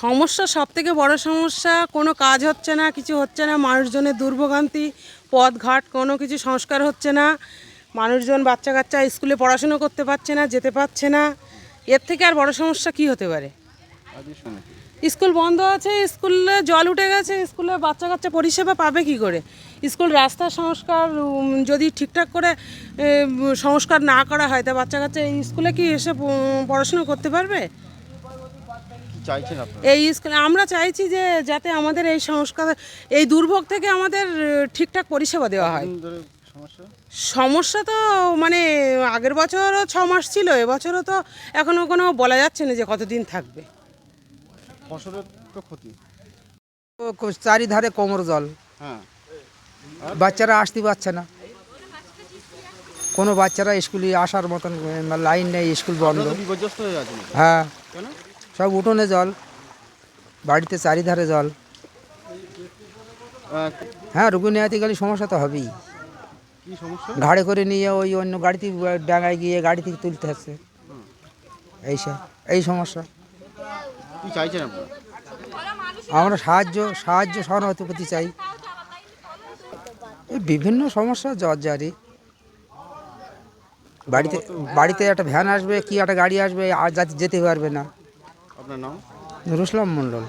সমস্যা সব থেকে বড় সমস্যা কোনো কাজ হচ্ছে না কিছু হচ্ছে না মানুষজনের দুর্ভোগান্তি পথঘাট কোনো কিছু সংস্কার হচ্ছে না মানুষজন বাচ্চা কাচ্চা স্কুলে পড়াশুনো করতে পারছে না যেতে পারছে না এর থেকে আর বড় সমস্যা কি হতে পারে? স্কুল বন্ধ আছে স্কুলে জল উঠে গেছে স্কুলে বাচ্চা কাচ্চা পরিষেবা পাবে কি করে? স্কুল রাস্তা সংস্কার যদি ঠিকঠাক করে সংস্কার না করা হয় তা বাচ্চা কাচ্চা স্কুলে কি এসে পড়াশুনো করতে পারবে? এই স্কুলে আমরা চাইছি যে যাতে আমাদের এই সংস্কার এই দুর্ভোগ থেকে আমাদের ঠিকঠাক পরিষেবা দেওয়া হয়। সমস্যা? সমস্যা তো মানে আগের বছরও ছ মাস ছিল এবছরও তো এখনও কোনো বলা যাচ্ছে না যে কতদিন থাকবে। ফসলের তো ক্ষতি। চারিধারে কোমর জল। হ্যাঁ। বাচ্চারা আসতে পারছে না। কোনো বাচ্চারা স্কুলে আসার মতন লাইন নেই স্কুল বন্ধ। হয়ে হ্যাঁ। সব উঠোনে জল বাড়িতে চারিধারে জল। হ্যাঁ রুগী নেওয়াতে গেলে সমস্যা তো হবেই। ঘাড়ে করে নিয়ে ওই অন্য গাড়িতে ডাঙায় গিয়ে গাড়ি থেকে তুলতে হচ্ছে। এইসব এই সমস্যা। আমরা সাহায্য সাহায্য সহানুভূতি চাই। এই বিভিন্ন সমস্যা জ্বর জারি। বাড়িতে বাড়িতে একটা ভ্যান আসবে কি একটা গাড়ি আসবে আর যাতে যেতে পারবে না। আপনার নাম? রুসলাম মণ্ডল।